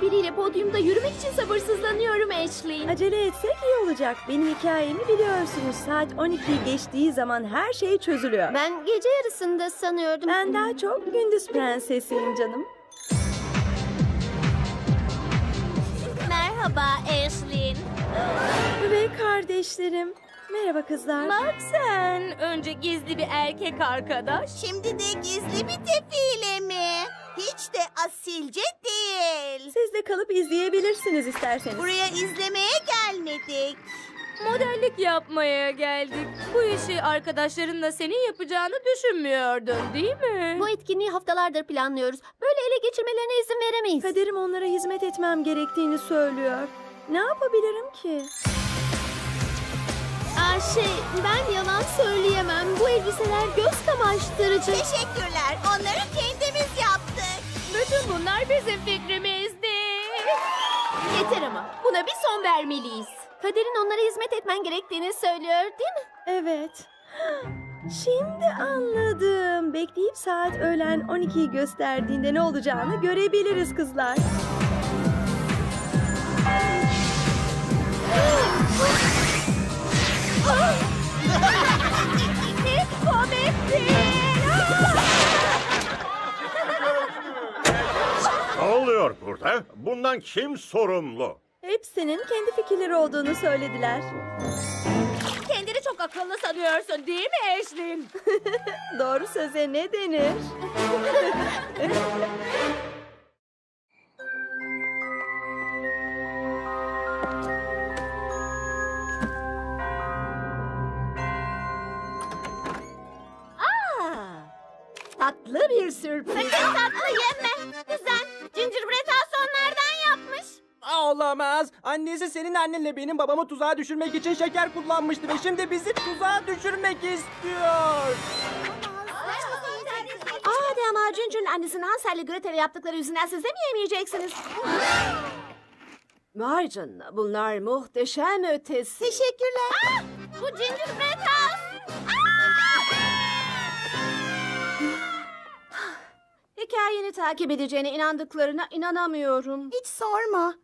Biriyle podyumda yürümek için sabırsızlanıyorum Ashley. Acele etsek iyi olacak. Benim hikayemi biliyorsunuz. Saat 12'yi geçtiği zaman her şey çözülüyor. Ben gece yarısında sanıyordum. Ben daha çok gündüz prensesiyim canım. Merhaba Ashley. Ve kardeşlerim. Merhaba kızlar. Bak sen önce gizli bir erkek arkadaş. Şimdi de gizli bir defile mi? Hiç de asilce değil. Siz de kalıp izleyebilirsiniz isterseniz. Buraya izlemeye gelmedik. Modellik yapmaya geldik. Bu işi arkadaşlarınla senin yapacağını düşünmüyordun değil mi? Bu etkinliği haftalardır planlıyoruz. Böyle ele geçirmelerine izin veremeyiz. Kaderim onlara hizmet etmem gerektiğini söylüyor. Ne yapabilirim ki? Aa, şey ben yalan söyleyemem. Bu elbiseler göz kamaştırıcı. Teşekkürler. Onları yaptık. Bütün bunlar bizim fikrimizdi. Yeter ama. Buna bir son vermeliyiz. Kaderin onlara hizmet etmen gerektiğini söylüyor değil mi? Evet. Şimdi anladım. Bekleyip saat öğlen 12'yi gösterdiğinde ne olacağını görebiliriz kızlar. Ne oluyor burada? Bundan kim sorumlu? Hepsinin kendi fikirleri olduğunu söylediler. Kendini çok akıllı sanıyorsun değil mi Eşlin? Doğru söze ne denir? Tatlı bir sürpriz. Sakın Olamaz. Annesi senin annenle benim babamı tuzağa düşürmek için şeker kullanmıştı ve şimdi bizi tuzağa düşürmek istiyor. Aa hadi ama Ginger'ın annesinin Hansel'le Gretel'e yaptıkları yüzünden siz de mi yemeyeceksiniz? Vay canına bunlar muhteşem ötesi. Teşekkürler. Bu Gingerbread House. Hikayeni takip edeceğine inandıklarına inanamıyorum. Hiç sorma.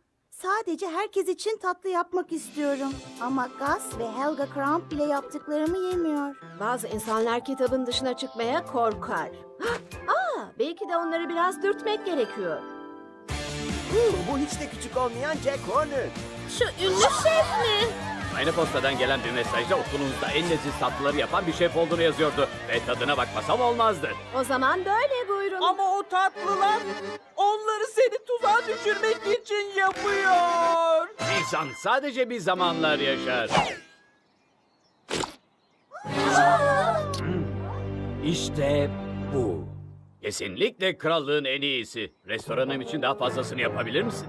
Sadece herkes için tatlı yapmak istiyorum. Ama Gus ve Helga Kramp bile yaptıklarımı yemiyor. Bazı insanlar kitabın dışına çıkmaya korkar. Aa, belki de onları biraz dürtmek gerekiyor. Bu hiç de küçük olmayan Jack Horner. Şu ünlü şef mi? Aynı postadan gelen bir mesajda okulunuzda en leziz tatlıları yapan bir şef olduğunu yazıyordu. Ve tadına bakmasam olmazdı. O zaman böyle buyurun. Ama o tatlılar onları seni tuzağa düşürmek için yapıyor. İnsan sadece bir zamanlar yaşar. Hmm, İşte bu. Kesinlikle krallığın en iyisi. Restoranım için daha fazlasını yapabilir misin?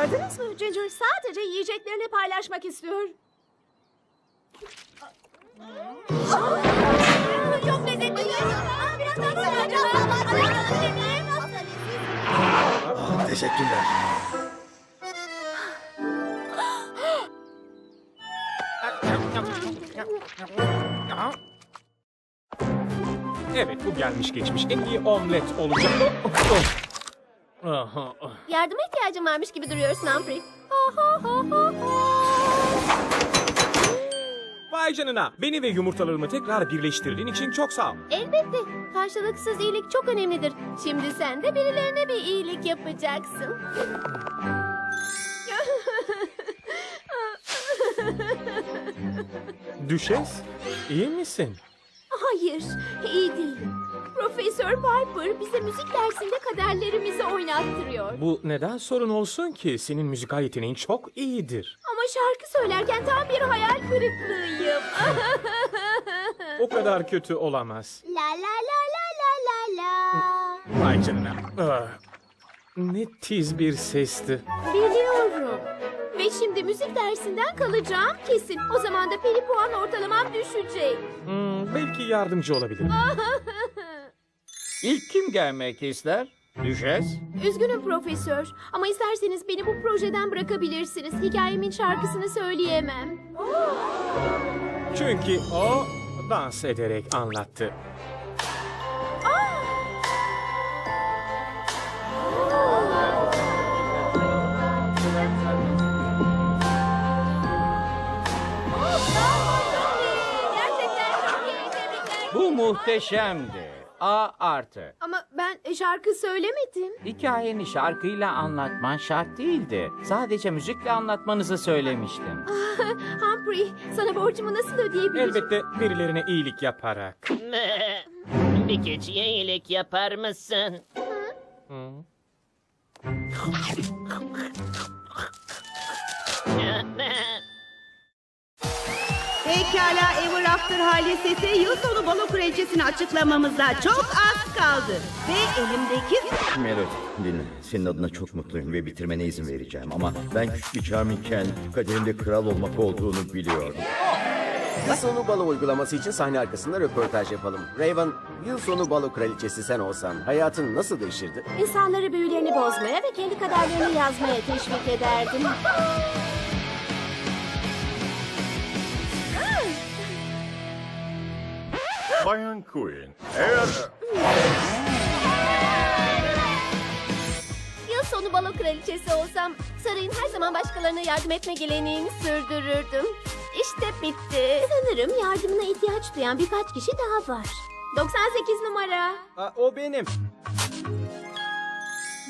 Gördünüz mü? Ginger sadece yiyeceklerini paylaşmak istiyor. Çok lezzetli. Biraz daha Teşekkürler. Evet bu gelmiş geçmiş en iyi omlet olacak. Aha. Yardıma ihtiyacın varmış gibi duruyorsun Humphrey. Vay canına beni ve yumurtalarımı tekrar birleştirdiğin için çok sağ ol. Elbette. Karşılıksız iyilik çok önemlidir. Şimdi sen de birilerine bir iyilik yapacaksın. Düşes iyi misin? Hayır, iyi değilim. Profesör Piper bize müzik dersinde kaderlerimizi oynattırıyor. Bu neden sorun olsun ki? Senin müzikal yeteneğin çok iyidir. Ama şarkı söylerken tam bir hayal kırıklığıyım. O kadar kötü olamaz. La la la la la la la. Vay canına. Ah, Ne tiz bir sesti. Biliyorum. Ve şimdi müzik dersinden kalacağım kesin. O zaman da peri puan ortalamam düşecek. Hmm, belki yardımcı olabilir. İlk kim gelmek ister? Düşes. Üzgünüm profesör ama isterseniz beni bu projeden bırakabilirsiniz. Hikayemin şarkısını söyleyemem. Çünkü o dans ederek anlattı. Muhteşemdi. A artı. Ama ben şarkı söylemedim. Hikayeni şarkıyla anlatman şart değildi. Sadece müzikle anlatmanızı söylemiştim. Humphrey sana borcumu nasıl ödeyebilirim? Elbette birilerine iyilik yaparak. Bir keçiye iyilik yapar mısın? Hı. Pekala Ever After hadisesi yıl sonu balo kraliçesini açıklamamıza çok az kaldı. Ve elimdeki Melody dinle. Senin adına çok mutluyum ve bitirmene izin vereceğim. Ama ben küçük bir Charming'ken kaderimde kral olmak olduğunu biliyordum. Yıl sonu balo uygulaması için sahne arkasında röportaj yapalım. Raven, yıl sonu balo kraliçesi sen olsan hayatın nasıl değişirdi? İnsanları büyülerini bozmaya ve kendi kaderlerini yazmaya teşvik ederdim. Bayan Queen, eğer... Yıl sonu balo kraliçesi olsam sarayın her zaman başkalarına yardım etme geleneğini sürdürürdüm. İşte bitti. Sanırım yardımına ihtiyaç duyan birkaç kişi daha var. 98 numara. Aa, o benim.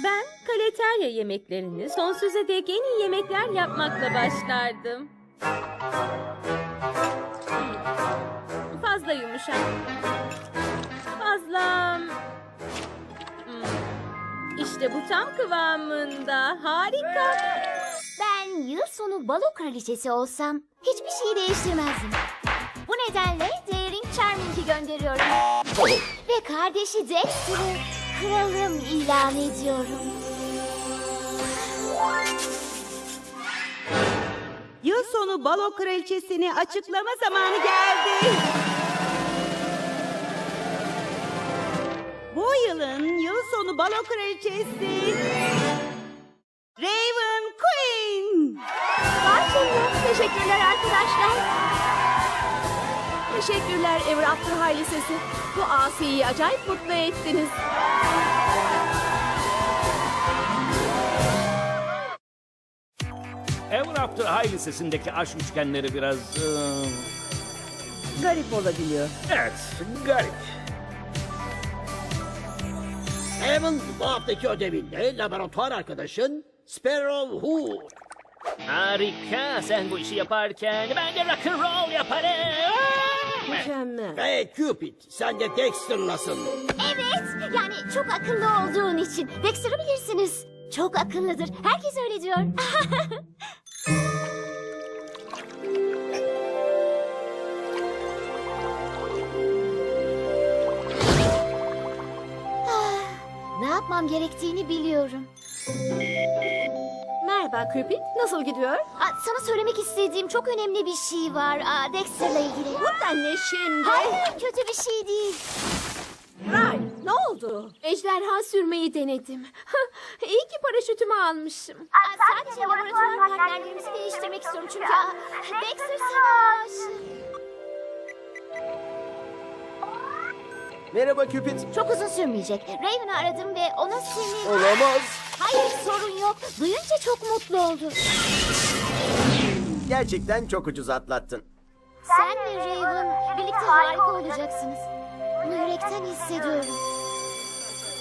Ben kaleterya yemeklerini sonsuza dek en iyi yemekler yapmakla başlardım. Fazla yumuşak. Fazla... Hmm, İşte bu tam kıvamında. Harika. Ben yıl sonu balo kraliçesi olsam hiçbir şeyi değiştirmezdim. Bu nedenle Daring Charming'i gönderiyorum. Ve kardeşi Dexter'ı kralım ilan ediyorum. yıl sonu balo kraliçesini açıklama zamanı geldi. Bu yılın yıl sonu balo kraliçesi Raven Queen. Canına. Teşekkürler arkadaşlar. Teşekkürler Ever After High Lisesi. Bu Asiye'yi acayip mutlu ettiniz. Ever After High Lisesi'ndeki aşk üçgenleri biraz... ıı, Garip olabiliyor. evet, garip. Evan bu haftaki ödevinde laboratuvar arkadaşın Sparrow Hood. Harika sen bu işi yaparken ben de rock and roll yaparım. Mükemmel. Hey Cupid sen de Dexter'lasın. Evet, yani çok akıllı olduğun için. Dexter'ı bilirsiniz. Çok akıllıdır. Herkes öyle diyor. yapmam gerektiğini biliyorum. Merhaba Cupid, nasıl gidiyor? sana söylemek istediğim çok önemli bir şey var Aa, Dexter'la ilgili. Bu ne şimdi? Hayır, kötü bir şey değil. Ray, ne oldu? Ejderha sürmeyi denedim. İyi ki paraşütümü almışım. sadece laboratuvar partnerlerimizi değiştirmek istiyorum çünkü aa, Dexter sana aşık. Merhaba Cupid. Çok uzun sürmeyecek. Raven'ı aradım ve ona seni... Olamaz. Hayır sorun yok. Duyunca çok mutlu oldu. Gerçekten çok ucuz atlattın. Sen ve Raven birlikte harika olacaksınız. Bunu yürekten hissediyorum.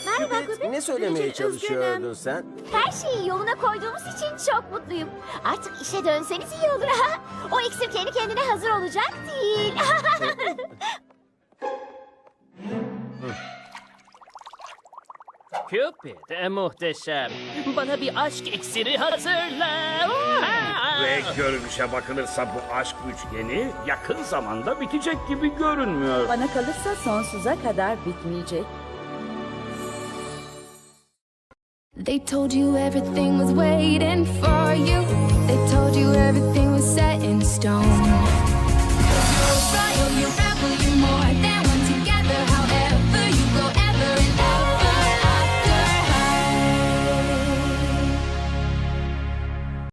Merhaba Cupid, ne söylemeye çalışıyordun sen? Her şeyi yoluna koyduğumuz için çok mutluyum. Artık işe dönseniz iyi olur. o iksir kendi kendine hazır olacak değil. Cupid e, muhteşem. Bana bir aşk iksiri hazırla. Ve görünüşe bakılırsa bu aşk üçgeni yakın zamanda bitecek gibi görünmüyor. Bana kalırsa sonsuza kadar bitmeyecek. They told you everything was waiting for you. They told you everything was set in stone.